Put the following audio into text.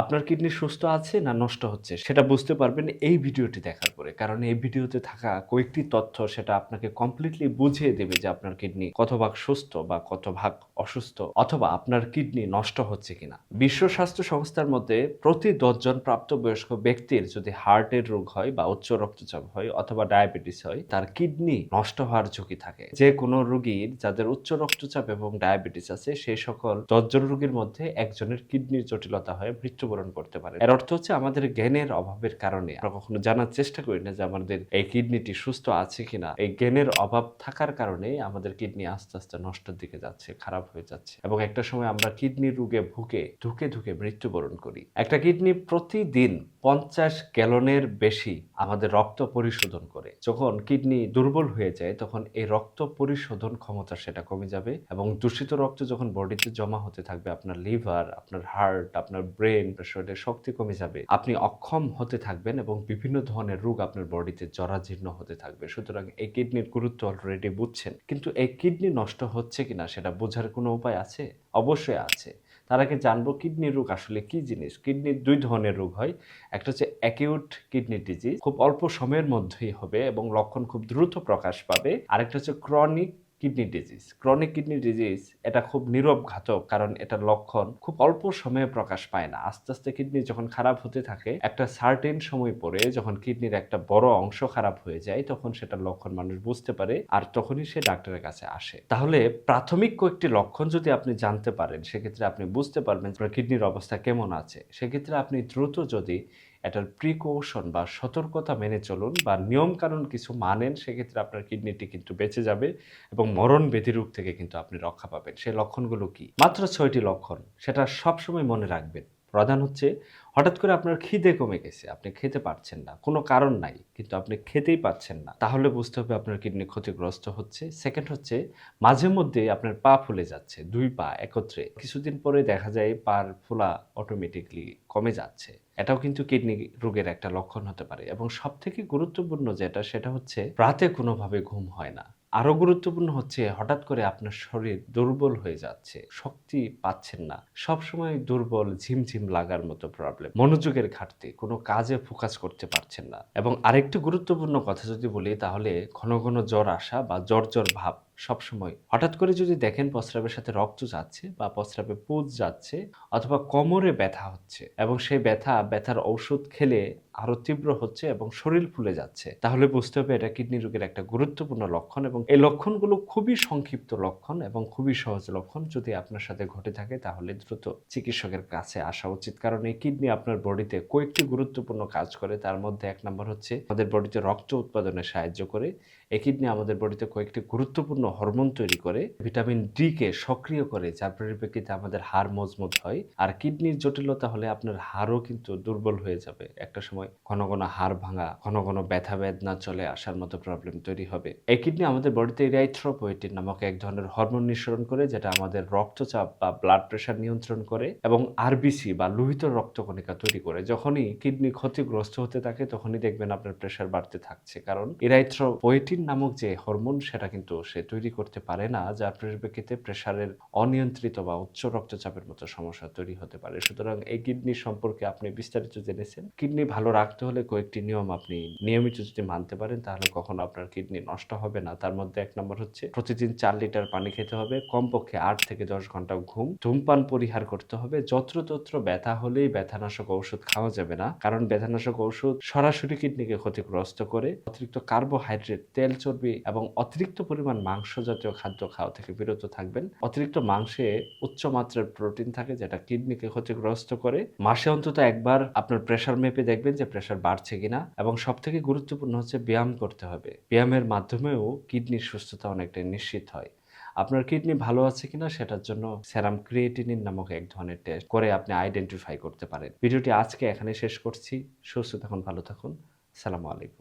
আপনার কিডনি সুস্থ আছে না নষ্ট হচ্ছে? সেটা বুঝতে পারবেন এই ভিডিওটি দেখার পরে। কারণ এই ভিডিওতে থাকা কয়েকটি তথ্য সেটা আপনাকে কমপ্লিটলি বুঝিয়ে দেবে যে আপনার কিডনি কত ভাগ সুস্থ বা কত ভাগ অসুস্থ অথবা আপনার কিডনি নষ্ট হচ্ছে কিনা। বিশ্ব স্বাস্থ্য সংস্থার মধ্যে প্রতি দশজন প্রাপ্তবয়স্ক ব্যক্তির যদি হার্টের রোগ হয় বা উচ্চ রক্তচাপ হয় অথবা ডায়াবেটিস হয়, তার কিডনি নষ্ট হওয়ার ঝুঁকি থাকে। যে কোনো রোগীর যাদের উচ্চ রক্তচাপ এবং ডায়াবেটিস আছে সেই সকল দশজন রোগীর মধ্যে একজনের কিডনির জটিলতা হয়ে মৃত্যুবরণ করতে পারে। এর অর্থ হচ্ছে আমাদের জ্ঞানের অভাবের কারণে আমরা কখনো জানার চেষ্টা করি না যে আমাদের এই কিডনিটি সুস্থ আছে কিনা। এই জ্ঞানের অভাব থাকার কারণে আমাদের কিডনি আস্তে আস্তে নষ্টের দিকে যাচ্ছে, খারাপ হয়ে যাচ্ছে এবং একটা সময় আমরা কিডনি রোগে ভুগে, ধুকে ধুকে মৃত্যুবরণ করি। একটা কিডনি প্রতিদিন পঞ্চাশ গ্যালনের বেশি আমাদের রক্ত পরিশোধন করে। যখন কিডনি দুর্বল হয়ে যায়, তখন এই রক্ত পরিশোধন ক্ষমতা সেটা কমে যাবে এবং দূষিত রক্ত যখন বডিতে জমা হতে থাকবে, আপনার লিভার, আপনার হার্ট, আপনার ব্রেন শরীরের শক্তি কমে যাবে। আপনি অক্ষম হতে থাকবেন এবং বিভিন্ন ধরনের রোগ আপনার বডিতে জরাজীর্ণ হতে থাকবে। সুতরাং এই কিডনির গুরুত্ব অলরেডি বুঝছেন। কিন্তু এই কিডনি নষ্ট হচ্ছে কিনা সেটা বোঝার কোনো উপায় আছে? অবশ্যই আছে। তার আগে জানব কিডনি রোগ আসলে কি জিনিস? কিডনির দুই ধরনের রোগ হয়। একটা হচ্ছে অ্যাকিউট কিডনি ডিজিজ খুব অল্প সময়ের মধ্যেই হবে এবং লক্ষণ খুব দ্রুত প্রকাশ পাবে। আরেকটা হচ্ছে chronic kidney disease chronic kidney disease এটা খুব নীরব ঘাতক কারণ এটার লক্ষণ খুব অল্প সময়ে প্রকাশ পায় না। আস্তে আস্তে কিডনি যখন খারাপ হতে থাকে, একটা সার্টেন সময় পরে যখন কিডনির একটা বড় অংশ খারাপ হয়ে যায়, তখন সেটার লক্ষণ মানুষ বুঝতে পারে আর তখনই সে ডাক্তারের কাছে আসে। তাহলে প্রাথমিক কয়েকটি লক্ষণ যদি আপনি জানতে পারেন, সেক্ষেত্রে আপনি বুঝতে পারবেন কিডনির অবস্থা কেমন আছে। সেক্ষেত্রে আপনি দ্রুত যদি এটার প্রিকৌশন বা সতর্কতা মেনে চলুন বা নিয়মকানুন কিছু মানেন, সেক্ষেত্রে আপনার কিডনিটি কিন্তু বেঁচে যাবে এবং মরণ রোগ থেকে কিন্তু আপনি রক্ষা পাবেন। সেই লক্ষণগুলো কি? মাত্র ছয়টি লক্ষণ, সেটা সবসময় মনে রাখবেন। প্রধান হচ্ছে হঠাৎ করে আপনার খিদে কমে গেছে, আপনি খেতে পারছেন না, কোনো কারণ নাই, কিন্তু আপনি খেতেই পাচ্ছেন না, তাহলে বুঝতে হবে আপনার কিডনি ক্ষতিগ্রস্ত হচ্ছে। সেকেন্ড হচ্ছে, মাঝে মধ্যে আপনার পা ফুলে যাচ্ছে, দুই পা একত্রে, কিছুদিন পরে দেখা যায় পার ফোলা অটোমেটিকলি কমে যাচ্ছে। এটাও কিন্তু কিডনি রোগের একটা লক্ষণ হতে পারে এবং সব থেকে গুরুত্বপূর্ণ যেটা, সেটা হচ্ছে রাতে কোনোভাবে ঘুম হয় না। আরও গুরুত্বপূর্ণ হচ্ছে হঠাৎ করে আপনার শরীর দুর্বল হয়ে যাচ্ছে, শক্তি পাচ্ছেন না। সবসময় দুর্বল, ঝিমঝিম লাগার মতো প্রবলেম মনোযোগের ঘাটতি, কোনো কাজে ফোকাস করতে পারছেন না। এবং আরেকটি গুরুত্বপূর্ণ কথা যদি বলি, তাহলে ঘন ঘন জ্বর আসা বা জ্বর জ্বর ভাব সবসময়। হঠাৎ করে যদি দেখেন প্রস্রাবের সাথে রক্ত যাচ্ছে বা প্রস্রাবে পুজ যাচ্ছে অথবা কোমরে ব্যথা হচ্ছে এবং সেই ব্যথা, ব্যথার ঔষধ খেলে আরও তীব্র হচ্ছে এবং শরীর ফুলে যাচ্ছে, তাহলে বুঝতে হবে এটা কিডনি রোগের একটা গুরুত্বপূর্ণ লক্ষণ এবং এই লক্ষণগুলো খুবই সংক্ষিপ্ত লক্ষণ এবং খুবই সহজ লক্ষণ। যদি আপনার সাথে ঘটে থাকে তাহলে দ্রুত চিকিৎসকের কাছে আসা উচিত। কারণ এই কিডনি আপনার বডিতে কয়েকটি গুরুত্বপূর্ণ কাজ করে। তার মধ্যে এক নম্বর হচ্ছে আমাদের বডিতে রক্ত উৎপাদনে সাহায্য করে এই কিডনি আমাদের বডিতে কয়েকটি গুরুত্বপূর্ণ হরমোন তৈরি করে, ভিটামিন ডি কে সক্রিয় করে, যার পরিপ্রেক্ষিতে আমাদের হাড় মজবুত হয়। আর কিডনির জটিলতা হলে আপনার হাড়ও কিন্তু দুর্বল হয়ে যাবে। একটা সময় ঘন ঘন হাড় ভাঙা, ঘন ঘন ব্যথা বেদনা চলে আসার মতো প্রবলেম তৈরি হবে। এই কিডনি আমাদের বডিতে ইরাইথ্রোপোয়েটিন নামক এক ধরনের হরমোন নিঃসরণ করে, যেটা আমাদের রক্তচাপ বা ব্লাড প্রেশার নিয়ন্ত্রণ করে এবং আরবিসি বা লোহিত রক্তকণিকা তৈরি করে। যখনই কিডনি ক্ষতিগ্রস্ত হতে থাকে, তখনই দেখবেন আপনার প্রেশার বাড়তে থাকছে। কারণ ইরাইথ্রোপোয়েটিন নামক যে হরমোন, সেটা কিন্তু সে তৈরি করতে পারে না, যার পরিপ্রেক্ষিতে প্রেশারের অনিয়ন্ত্রিত বা উচ্চ রক্তচাপের মতো সমস্যা তৈরি হতে পারে। সুতরাং এই কিডনি সম্পর্কে আপনি বিস্তারিত জেনেছেন। কিডনি ভালো রাখতে হলে কয়েকটি নিয়ম আপনি নিয়মিত যদি মানতে পারেন, তাহলে কখনো আপনার কিডনি নষ্ট হবে না। তার মধ্যে এক নম্বর হচ্ছে, প্রতিদিন চার লিটার পানি খেতে হবে, কমপক্ষে আট থেকে দশ ঘণ্টা ঘুম, ধূমপান পরিহার করতে হবে। যত্রতত্র ব্যথা হলেই ব্যথানাশক ঔষধ খাওয়া যাবে না, কারণ ব্যথানাশক ঔষধ সরাসরি কিডনিকে ক্ষতিগ্রস্ত করে, অতিরিক্ত কার্বোহাইড্রেট তেল, চর্বি এবং অতিরিক্ত পরিমাণ মাংস জাতীয় খাদ্য খাওয়া থেকে বিরত থাকবেন। অতিরিক্ত মাংসে উচ্চ মাত্রার প্রোটিন থাকে যেটা কিডনিকে ক্ষতিগ্রস্ত করে। মাসে অন্তত একবার আপনার প্রেশার মেপে দেখবেন যে প্রেশার বাড়ছে কিনা এবং সব থেকে গুরুত্বপূর্ণ হচ্ছে ব্যায়াম করতে হবে। ব্যায়ামের মাধ্যমেও কিডনির সুস্থতা অনেকটাই নিশ্চিত হয়। আপনার কিডনি ভালো আছে কিনা সেটার জন্য সেরাম ক্রিয়েটিনিন নামক এক ধরনের টেস্ট করে আপনি আইডেন্টিফাই করতে পারেন। ভিডিওটি আজকে এখানে শেষ করছি। সুস্থ থাকুন, ভালো থাকুন। সালামু আলাইকুম।